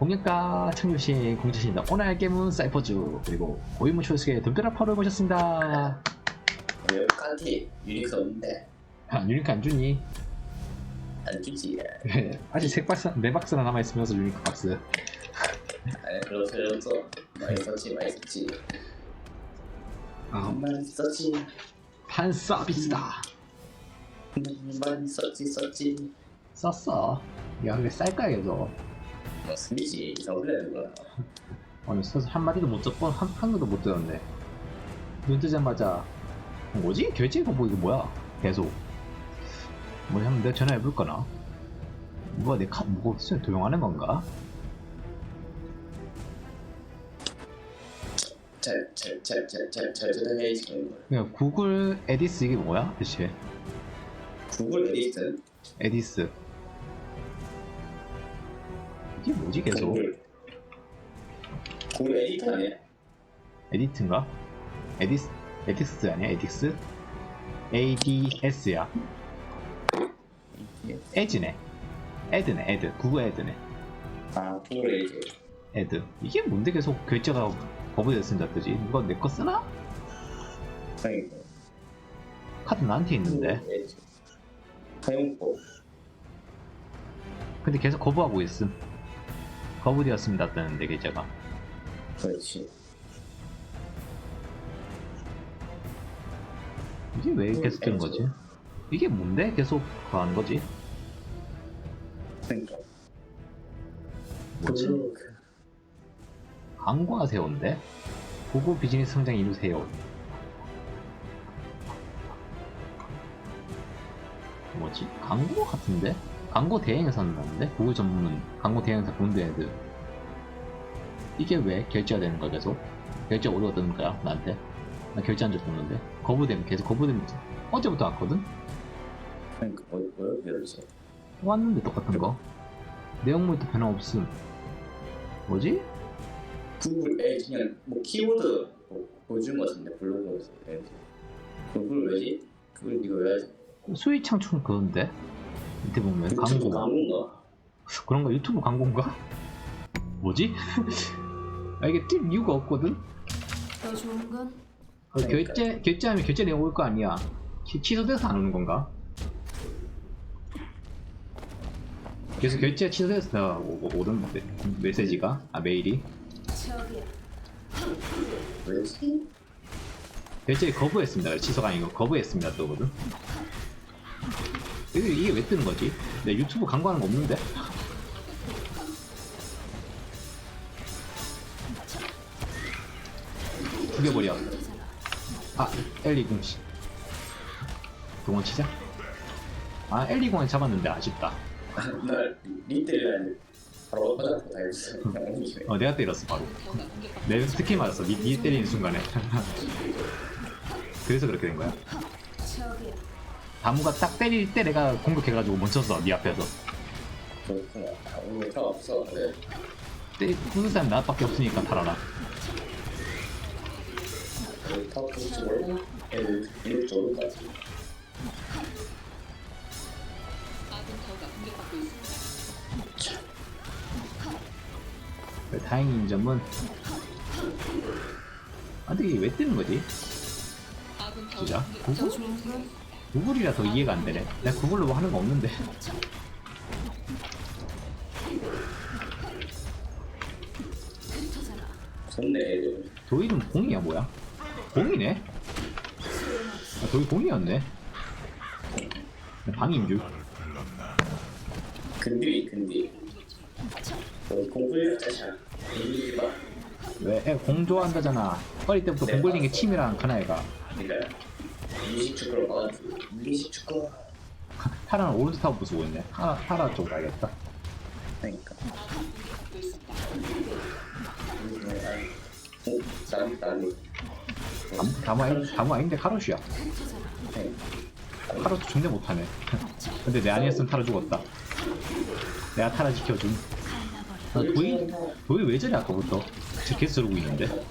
공략가 청유신 공주신입니다. 오늘 할 게임은 사이퍼즈 그리고 고인물 초이스의 덤벼라파를 모셨습니다. 왜 칸티 유니크 없는데 아, 유니크 안 주니? 안 주지 아직 세 박스, 네 박스나 남아 있으면서 유니크 박스. 아니 소리 없어 많이 썼지 많이 썼지 아, 많이 썼지 판 서비스다. 많이 썼지 썼지 썼어. 야, 근데 쌀까, 계속. 뭐 숨이지 이상하는 거야 오늘 써서 한 마디도 못 듣고, 한, 한 개도 못 들었네. 눈 뜨자마자, 뭐지? 결제 거보 이거 뭐야? 계속. 뭐, 한번 내가 전화해볼까나? 뭐가 내 카, 뭐가 수행 도용하는 건가? 잘잘잘잘잘 전화해야지 그런 걸 그냥 구글 에디스 이게 뭐야? 대체? 구글 에디트 에디스. 이게 뭐지, 계속? 구글 구글 에디터 아니야? 에디트인가? 에디스, 에디스 아니야? 에디스? ADS야. 에즈네. 에드네, 에드. 구글 에드네. 아 구글 에디트 에드. 이게 뭔데 계속 결제가 거부됐습니다, 뜨지? 누가 내 거 쓰나? 그러니까 카드 나한테 있는데. 사용법 근데 계속 거부하고 있음. 거부되었습니다, 뜨는데, 결제가. 그렇지 이게 왜 계속 되는 거지? 이게 뭔데? 계속 가는 거지? 그러니까 뭐지? 블로그 광고하세요인데? 구글 비즈니스 성장 이루세요. 뭐지? 광고 같은데? 광고 대행사 나는데? 구글 전문 광고 대행사 본드 애들. 이게 왜 결제가 되는 거야 계속? 결제 오류가 뜨는 거야 나한테? 나 결제한 적도 없는데 거부되면 계속 거부되면 어제부터 왔거든? 그러니까 뭐 뭐야 그러지 왔는데 똑같은 거 내용물도 변화 없음 뭐지? 구글 에 그냥 뭐 키워드 뭐 보여준 것 같은데 블로그에서 이렇게 그걸 왜지? 그걸 이거 왜? 수익 창출 그건데 밑에 보면 광고 광고인가? 그런 거 유튜브 광고인가? 뭐지? 아 이게 뜰 이유가 없거든? 더 좋은 건 어, 결제, 결제하면 결제 내용 올 거 아니야 취, 취소돼서 안 오는 건가? 그래서 결제 취소돼서 오, 오, 오던 메, 메시지가 아 메일이 저기야. 결제 거부했습니다 취소가 아니고 거부했습니다 또거든 이게, 이게 왜 뜨는 거지? 내 유튜브 광고하는 거 없는데? 죽여버려. 아 엘리공 씨. 도망치자. 아 엘리공은 잡았는데 아쉽다. 어 내가 때렸어 바로. 내 스킬 맞았어. 니, 니 때리는 순간에. 그래서 그렇게 된 거야. 다무가 딱 때릴 때 내가 공격해가지고 멈췄어 니 앞에서 그렇구나 아, 오늘 다 없어 네. 때리 부는 사람 나밖에 없으니까 달아라 그 다행인 점은 아 근데 이게 왜 뜨는 거지? 진짜? 건 구글이라 더 이해가 안 되네 내가 구글로 뭐 하는 거 없는데. 좋네 도일은 공이야 뭐야? 공이네? 아, 도일 공이었네 방인 줄 근디 근디 너 공부를 자샤 왜? 애 공 좋아한다잖아 어릴 때부터 네, 공 걸린 게 맞아. 취미랑 하나애가 그러니까 미식 축구로 미식 축구. 타라는 오른쪽 타고 부수고 있네. 타라, 타라 쪽 가야겠다. 그러니까. 어? 나리 나리 다무, 다무, 아니, 다무 아닌데 카로슈야. 네. 타로도 존내 못하네. 근데 내 아니었으면 타로 죽었다. 내가 타라 지켜줌. 아, 도일 도일 왜 저래 아까부터? 제 계속 저러고 있는데?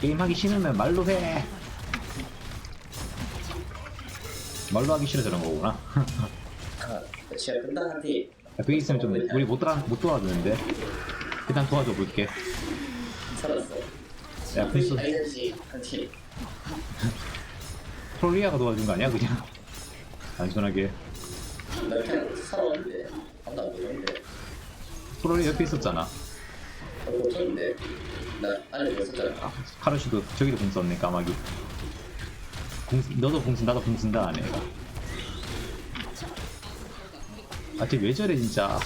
게임하기 싫으면 말로 해 말로 하기 싫어 저런 거구나 아, 시합 끝나한테 그게 있으면 좀 우리 못 돌아 못 도와주는데 일단 도와줘 볼게. 살았어. 야 한팀 프로리아가 도와준 거 아니야 그냥 단순하게 나 그냥 살아왔는데 아무도 안 보였는데 프로리아 옆에 있었잖아. 어, 고쳤는데 나 안에 있었잖아. 아, 카르시도 저기도 공 썼네 까마귀. 공, 쓰- 너도 공 쓴다 나도 하네 얘가. 아쟤왜 저래 진짜.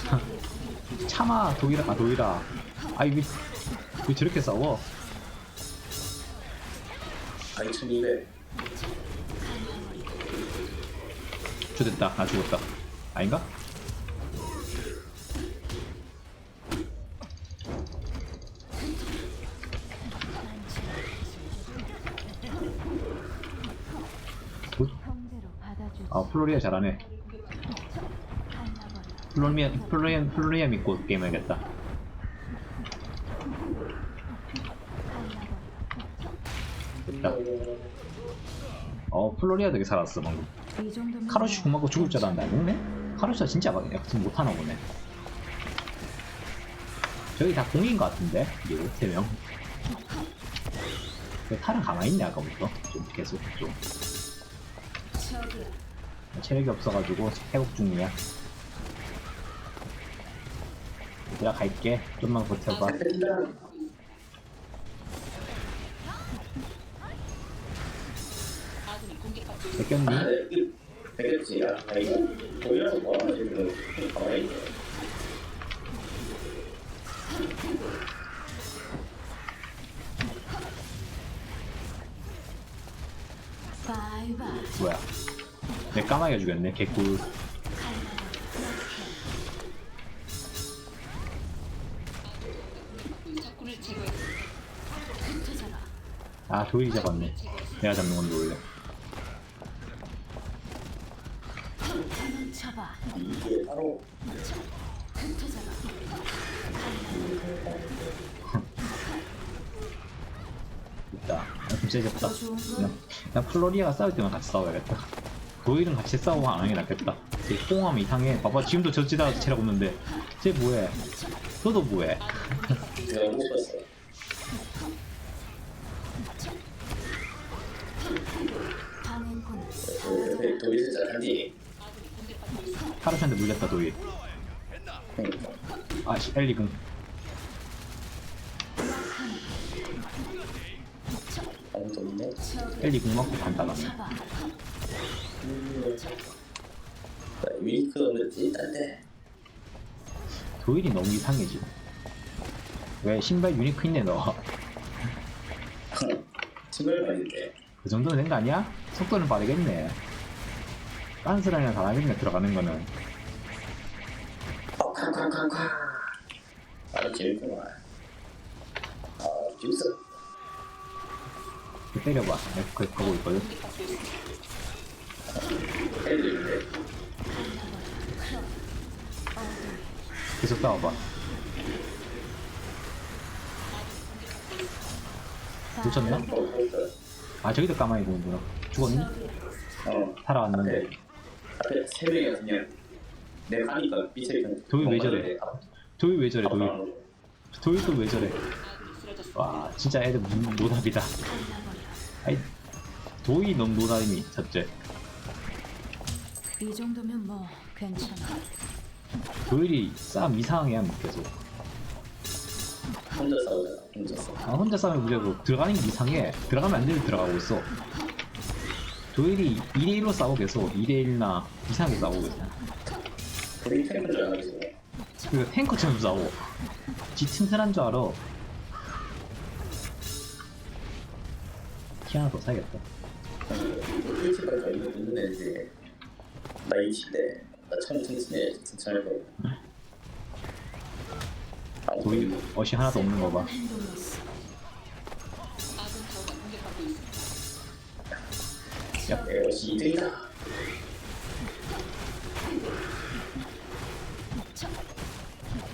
참아 도일아 아 도일아. 아이 왜, 왜 저렇게 싸워? 아 2200. 죽됐다 나 죽었다. 아닌가? 굿. 형대로 받아주지. 아 플로리아 잘하네. 플로리아 플로리아 플로리아 믿고 게임 해야겠다. 됐다. 어 플로리아 되게 살았어 방금. 카로시 공 맞고 죽을 줄 알았는데 안 죽네? 카로시가 진짜 막 약간 못하나 보네. 저기 다 공인 것 같은데 이거 세 명. 그 탈은 가만히 있네 아까부터 좀 계속 좀. 체력이 없어가지고 회복 중이야. 얘들아 갈게. 좀만 버텨봐. 있네. 바이바이. 뭐야? 내 까마귀가 죽였네. 개꿀. 아 도일이 잡았네. 내가 잡는 건데 원래. 있다. 아, 좀 세졌다. 그냥, 건 그냥 플로리아가 싸울 때만 같이 싸워야겠다. 도일은 같이 싸우고 안 하는 게 낫겠다. 쟤 호응하면 이상해. 봐봐 지금도 저지다 체력 없는데. 쟤 뭐해? 너도 뭐해? 진짜 단지. 카르샤한테 물렸다 도일. 그러니까. 아 씨, 엘리 궁. 맞고 간단하 네. 쳐봐. 위크 없는지 딴데. 도일이 너무 이상해 지금. 왜 신발 유니크 있네 너. 신발 말인데. 그 정도는 된 거 아니야? 속도는 빠르겠네. 빤스랑이랑 다르겠네 들어가는 거는. 어, 쾅쾅쾅쾅. 아주 재밌구만. 아, 재밌어. 그 때려봐. 내가 그거 가고 있거든. 계속 싸워봐. 놓쳤나? 아 저기도 까마귀 보는구나. 죽었니? 어. 살아왔는데. 앞에 세 명이 그냥 내가 밑에 그냥 도이 왜 저래? 도일 왜 저래 도일? 앞으로 도일도 왜 저래? 와 진짜 애들 무- 노답이다. 아이 도이 너무 노답이니 첫째. 이 정도면 뭐 괜찮아. 도일이 싸움 이상하게 하면 계속. 혼자 싸우잖아 혼자 싸워 아, 혼자 싸움에 무조건 들어가는 게 이상해. 들어가면 안 되는 들어가고 있어. 도일이 2대1로 싸우고 계속 2대1나 이상하게 싸우고 있어. 우리 탱크인 줄 알았어 그 탱커처럼 싸워. 지 튼튼한 줄 알아. 키 하나 더 사야겠다. 일찍까지 이거 있는 애인데 나 20대 나 처음 튼튼해 튼튼하고 아 도일 어시 하나도 없는 거 봐. 야, 내 옷이 2등이다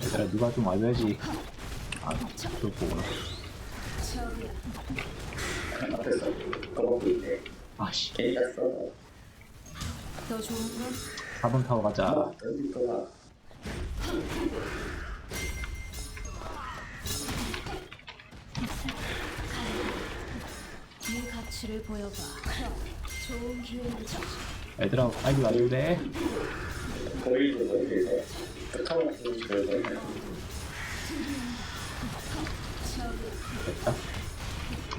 얘들아 누가 좀 와줘야지. 아. 저기야. 앞에서 꺼먹고 있네 아씨, 괜히 갔어 더 좋은 건 4번 타워 가자. 네 가치를 보여봐. 좋은 기회를 주지. 얘들아 빨리 와도 돼거 됐다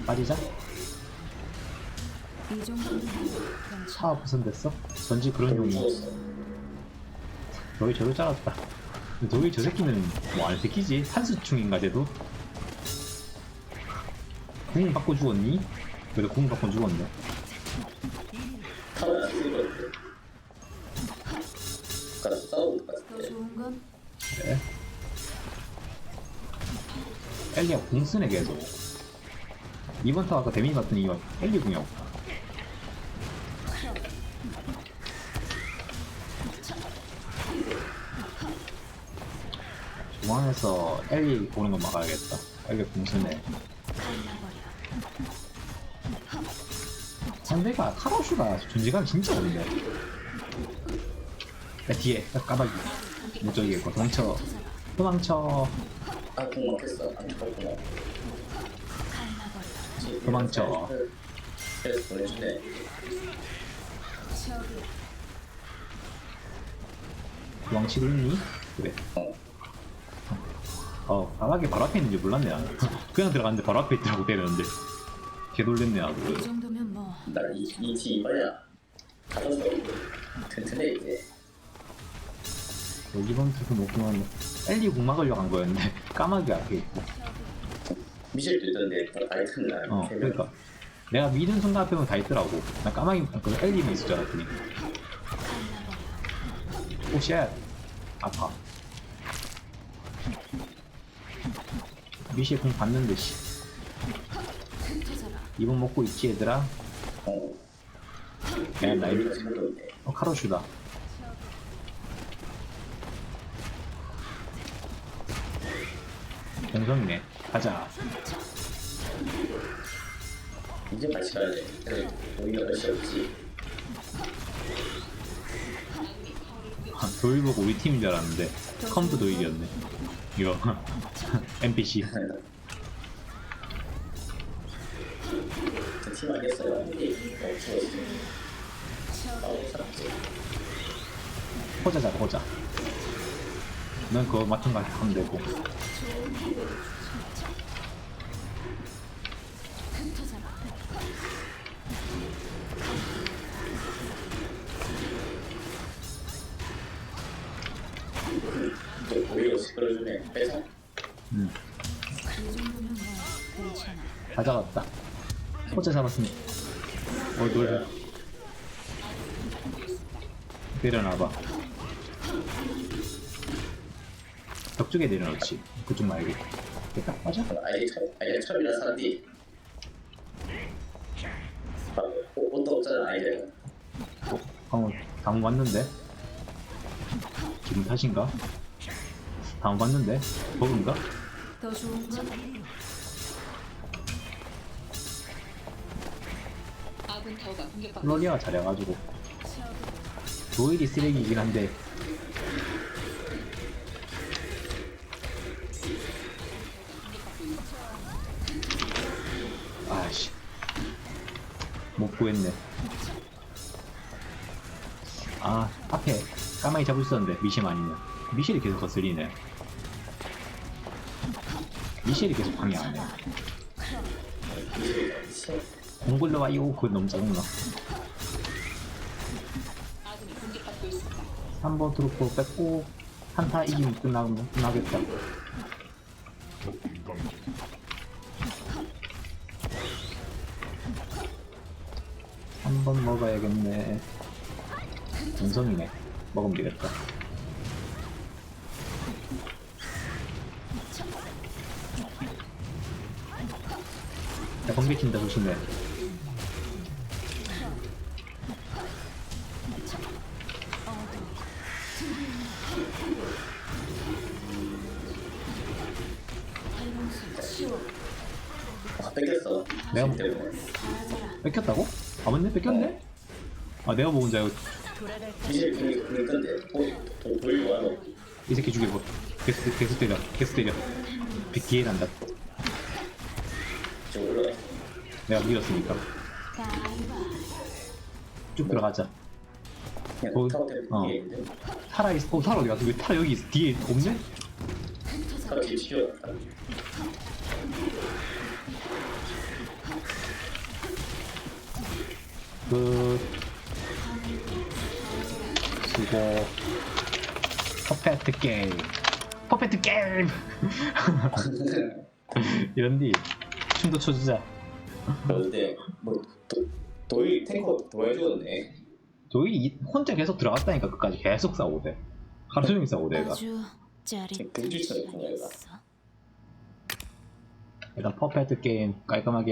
빠지자 이 정도면 괜찮아. 차 부선됐어? 전지 그런 종이 죽었어 너희 알았다 근데 너희 저 새끼는 뭐 안 새끼지? 한수충인가 쟤도? 궁 받고 죽었니? 그래도 궁 받고 죽었네 그래 엘리가 궁 쓰네 계속 이번 타워 아까 데미지 이유가 엘리 궁이 없다 중앙에서 엘리 보는 거 막아야겠다 엘리 갈라버려. 상대가 카로슈가 존재감이 진짜 없네 야 뒤에 야, 까마귀 못 저기겠고 도망쳐 도망쳐 죽었구나 갈라버려. 도망쳐. 도망치고 있니? 그래 어 어 까마귀 바로 앞에 있는지 몰랐네 나는. 그냥 들어갔는데 바로 앞에 있더라고 때렸는데 개 놀랬네 나도. 이 정도면 뭐. 나 이이티 이거야. 가서 튼튼해 이제. 이번 투표 목표는 엘리 궁 막으려고 한 거였는데 까마귀 앞에 있고. 미셸도 있던데 아예 큰 날. 어 그러니까. 내가 믿은 순간 앞에는 다 있더라고. 나 까마귀 그 엘리만 있을 줄 알았더니. 오쉣. 아파 궁 봤는데 씨 흩어져라. 이번 먹고 있지 얘들아 어. 야 나이 이거 생각인데. 어 카로슈다 공성이네 가자 이제 같이 가야 돼. 그래, 우리가 몇시 없지. 아, 도일 보고 우리 팀인 줄 알았는데 컴프 도일이었네 이거 NPC. 호자 잡아 호자 넌 그거 거 하면 되고. 또 우리가 시끄러주네. 빼자. 음. 다 잡았다 호자 잡았으니 어 노래 내려놔봐 벽 쪽에 내려놓지 그쪽 말고 됐다 맞아 아예 참, 아예 참이나 사람들이. 막, 옷- 옷도 없잖아, 아이들. 어, 방금 다음 왔는데 기분 탓인가? 다음 왔는데 버그인가? 더 좋은 건 아군 타워가 공격받고 플로리아가 잘해가지고. 도일이 쓰레기이긴 한데. 아씨. 못 구했네. 아 앞에 까마귀 잡을 수 있었는데 미셸 아니면 미셸이 계속 거슬리네 미셸이 계속 방해하네 공굴러 와요 그거 너무 짜증나 아군이 공격받고 있습니다. 한번 들어고 뺏고 한타 이기면 끝나, 끝나겠다. 한 번 먹어야겠네. 전성이네. 먹으면 되겠다. 번개 친다, 조심해. 아, 뺏겼어. 내가 뭐- 때문에. 뺏겼다고? 아, 맞네? 뺏겼네? 아, 내가 먹은 줄 알고. 미셸 그니 그니 건데 도- 도- 돌리고 와도 이 새끼 죽이고 계속 계속 때려 계속 때려 비- 뒤에 난다 저 올라가. 내가 밀었으니까. 바이바이. 쭉 들어가자. 어, 타고 어. 있는데 살아있어 어 살아 어디 갔어? 왜 타라 여기 있어? 뒤에 없네? 타고 뒤에 치워놨다. 그 수고. 퍼펙트 게임. 퍼펙트 게임! 이런디 춤도 춰주자 근데 뭐 도, 도일 탱커 도와주었네. 저희 이- 혼자 계속 들어갔다니까 끝까지 계속 싸우대 하루 종일 싸우대 얘가 아주 짜릿한 시간이었어. 일단 퍼펙트 게임 깔끔하게